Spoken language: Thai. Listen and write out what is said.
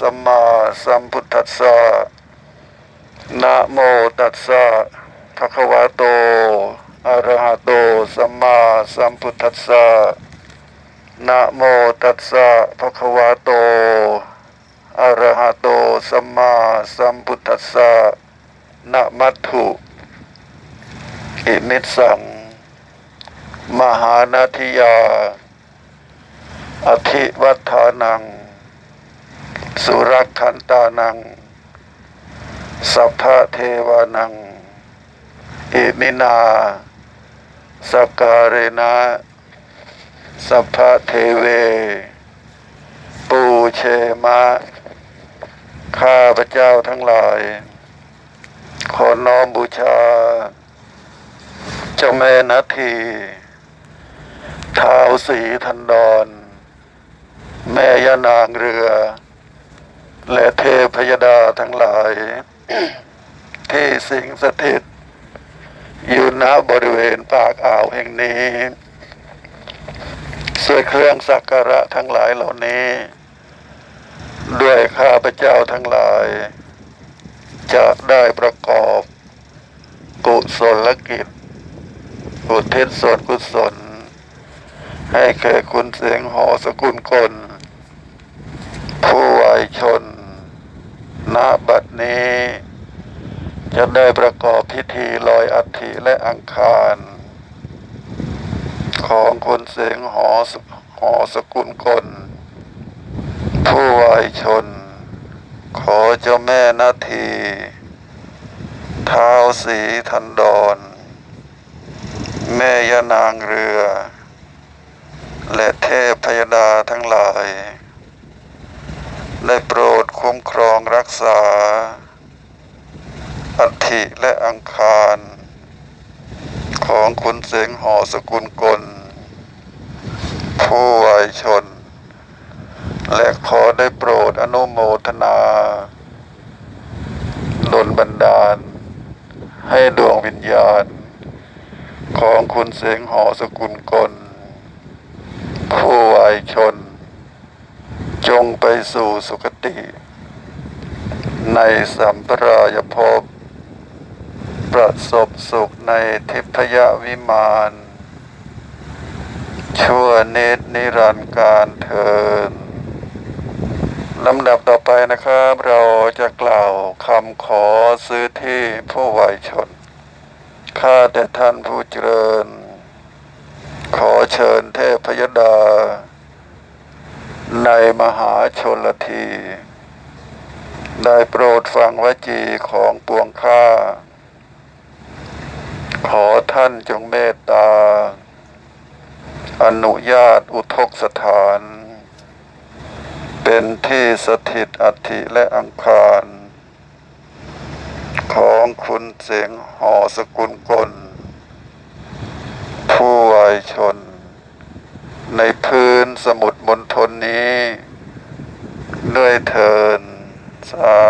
สัมมาสัมพุทธัสสะนะโมตัสสะภะคะวะโตอะระหะโตสัมมาสัมพุทธัสสะนะโมตัสสะภะคะวะโตอะระหะโตสัมมาสัมพุทธัสสะนะมัตถุอิมิตสัง มหานาทิยา อธิวัฏฐานัง สุรักขันตานัง สัพพะเทวานังอิมินาสกการนะสัพพะเทเว ปูเชมะ ข้าพระเจ้าทั้งหลาย ขอน้อมบูชา เจ้าแม่นาทีท้าวสีทันดอน แม่ยานางเรือ และเทพยดาทั้งหลาย ที่สิงสถิต อยู่ณบริเวณปากอ่าวแห่งนี้สวยเครื่องสักการะทั้งหลายเหล่านี้ ด้วยข้าพเจ้าทั้งหลาย จะได้ประกอบ กุศลกิจอุทิศส่วนกุศล ให้แก่คุณเสียงหอสกุลคนผู้วายชน ณบัดนี้จะได้ประกอบพิธีลอยอัฐิและอังคาร ของคุณเสงหอสหอสกุลคนผู้วายชน ขอเจ้าแม่นาทีเท้าวสีทันดอนแม่ยานางเรือ และเทพพยดาทั้งหลาย ได้โปรด มครองรักษา อัฐิและอังคาร ของคุณเสงห่อสกุลกล ผู้วายชน และขอได้โปรดอนุโมทนาดลบันดาล ให้ดวงวิญญาณ ของคุณเสงห่อสกุลกล ผู้วายชน จงไปสู่สุคติ ในสัมปรายภพ ประสบสุขในทิพยวิมานชั่วเนิดนิรันดร์การเทินลำดับต่อไปนะครับ เราจะกล่าวคำขอซื้อที่ผู้วายชน ข้าแต่ท่านผู้เจริญ ขอเชิญเทพยดา ในมหาชนลที ได้โปรดฟังวจีของปวงข้า ขอท่านจงเมตตา อนุญาตอุทกสถาน เป็นที่สถิตอัฐิและอังคาร ของคุณเสียงหอสกุลกล ผู้วายชน ในพื้นสมุทรมณฑล আচ্ছা